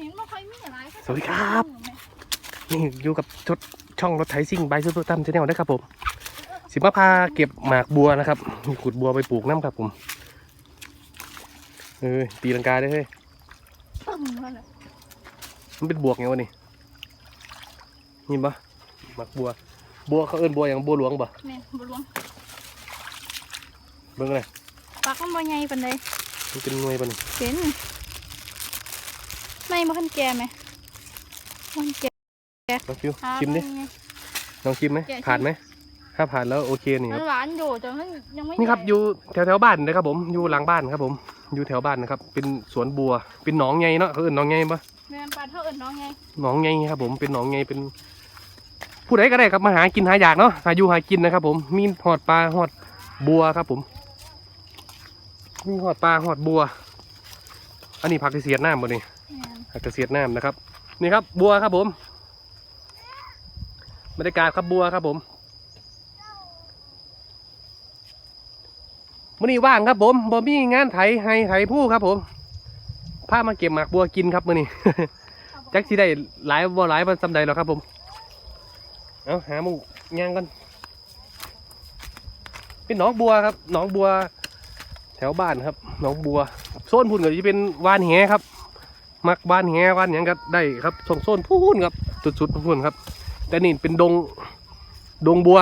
นี้ไม่ค่อยมีอะไรสวัสดีครับ นี่อยู่กับชดช่องรถไถซิ่งใบซูเปอร์ตัมชาแนลนะครับผม สิมาพาเก็บหมากบัวนะครับมีขุดบัวไปปลูกน้ำครับผมเออตีลังกาได้เฮ้ยตึ้มนั่นแหละมันเป็นบวกไงวะนี่นี่ปะหมากบัว บัวเขาเอิ้นบัวอย่างบัวหลวงปะแม่บหลวงเบิ่งเลยปากมันบ่ใหญ่ปานใดมันเป็นหน่วยปะนี่เป็น ไม่บ่คันแก่ไหมมันแก่ลองชิมหาชิมดิไงลองชิมไหมแกะชิมผ่านไหมถ้าผ่านแล้วโอเคนี่คมัรับนหวานอยู่แต่มันยังไม่นี่ครับใหญ่อยู่แถวแถวๆบ้านนะครับ ผมอยู่หลังบ้านครับ ผมอยู่แถวบ้านนะครับ เป็นสวนบัว เป็นหนองไงเนาะเขาเอิ้นหนองไงปะแม่นปลาเท่าเอิ้นน้องไงหนองไงครับ ผมเป็นหนองไงเป็นผู้ใดก็ได้ครับมาหากินหาอยากเนาะหาอยู่หากินนะครับ ผมมีหอดปลาหอดบัวครับ ผม มีหอดปลาหอดบัว อันนี้ผักกระเสียดน้ำบ่นี่แม่น ผักกระเสียดน้ำนะครับ นี่ครับบัวครับผมบรรยากาศครับบัวครับผมมื่อนี้ว่างครับผมบ่มีงานไถให้ไถผู้ครับผมพามาเก็บหมากบัวกินครับมื่อนี้จักสิได้หลายบ่หลายมันสำใดหรอครับผมเอาหาหมุงย่างกันเป็นหนองบัวครับหนองบัว แถวบ้านครับหนองบัวโซนพุ่นก็จะเป็นวานแหครับ มักวานแหวานหยังก็ได้ครับส่งโซนพูนครับสุดๆพูนครับ แต่นี่เป็นดงดงบัว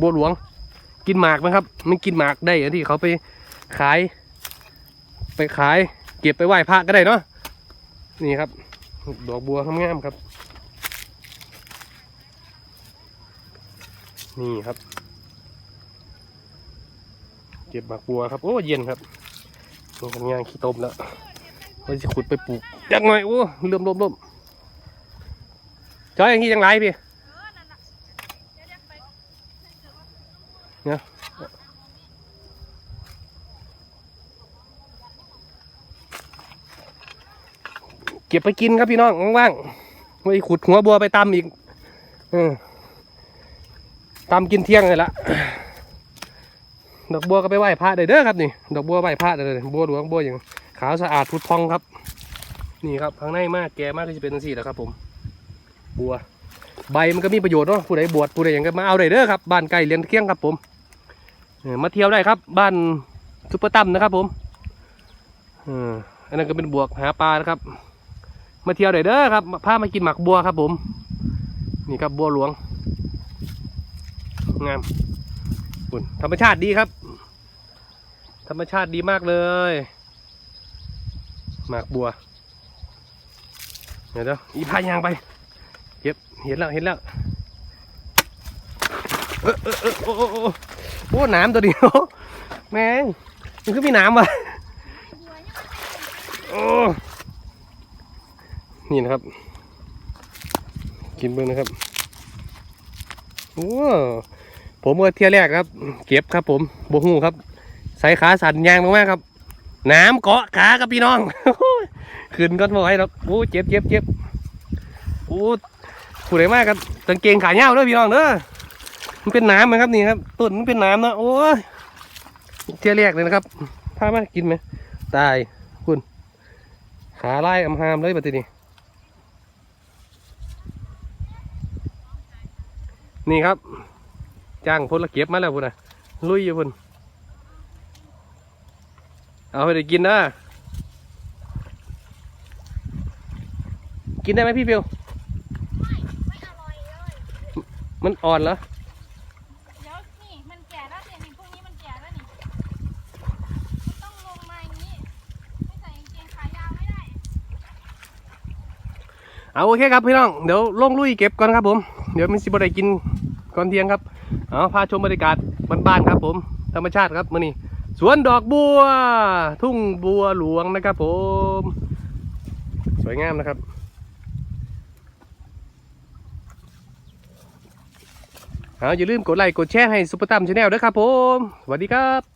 บัวหลวง กินหมากไหมครับมันกินหมากได้อย่างที่เขาไปขาย ไปขาย เก็บไปไหว้พระก็ได้เนาะนี่ครับ ดอกบัวงามๆครับ นี่ครับ เก็บหมากบัวครับ โอ้เย็นครับนี่ทำงานขี้ต้มแล้ว ว่าจะขุดไปปลูกยังไงโอ้เริ่มร่มร่มจอยอย่างนี้ยังไรพี่เก็บไปกินครับพี่น้องว่างๆไว้ขุดหัวบัวไปตำอีกออตำกินเที่ยงเลยละดอกบัวก็ไปไหว้พระได้เด้อครับนี่ ดอกบัวไหว้พระได้เลยบัวหลวงบัวอย่าง ขาวสะอาดพุดพองครับ นี่ครับข้างในมากแก่มากก็จะเป็นสีแหละครับผม บัว ใบมันก็มีประโยชน์เนาะผู้ใดบวชผู้ใดอย่างก็มาเอาได้เด้อครับบ้านไก่เลี้ยงเที่ยงครับผมมาเที่ยวได้ครับ บ้านซุปเปอร์ตั้มนะครับผมอออันนั้นก็เป็นบวกหาปลานะครับ มาเที่ยวได้เด้อครับพามากินหมักบัวครับผม นี่ครับบัวหลวงงามคุณธรรมชาติดีครับ ธรรมชาติดีมากเลย หมากบัว เดี๋ยวเดี๋ยวอีพายางไปเก็บเห็นแล้วเห็นแล้วเออเออเออโอ้โอ้โอ้น้ำตัวเดียวแม่งมันคือมีน้ำว่ะโอ้นี่นะครับ กินเบิ้งนะครับโอ้ผมเมื่อเที่ยวแรกครับ เก็บครับผมบวหูครับ ใส่ขาสั่นยางมากๆครับ น้ำเกาะขาครับพี่น้องขึ้นก็บ่ไหวหรอกโอ้เจ็บเจ็บเจ็บโอ้ผู้ใดมากครับกางเกงขาเน่าวด้วยพี่น้องเด้อมันเป็นน้ำนะครับนี่ครับต้นมันเป็นน้ำนะโอ้ยเที่ยวแรกเลยนะครับพามากินไหมตายคุณขาไล่อำหามเลยบัดนี้นี่ครับจ้างพลเก็บมาแล้วพุ่นนะลุยอยู่พุ่น เอาไปได้กินนะ กินได้ไหมพี่เปียวไม่อร่อยเลยมันอ่อนเหรอ เดี๋ยวนี่มันแก่แล้วเนี่ยนี่พวกนี้มันแก่แล้วนี่มันต้องลงมาอย่างนี้ไม่ใส่กางเกงขายาวไม่ได้เอาโอเคครับพี่น้อง เดี๋ยวลงลุยเก็บก่อนครับผม เดี๋ยวมันสิบได้กินก่อนเที่ยงครับ เอาพาชมบรรยากาศบ้านๆครับผม ธรรมชาติครับมื่อนี้ สวนดอกบัว ทุ่งบัวหลวงนะครับผม สวยงามนะครับ เอาอย่าลืมกดไลค์กดแชร์ให้ซุปเปอร์ตัมชาแนลด้วยครับผม สวัสดีครับ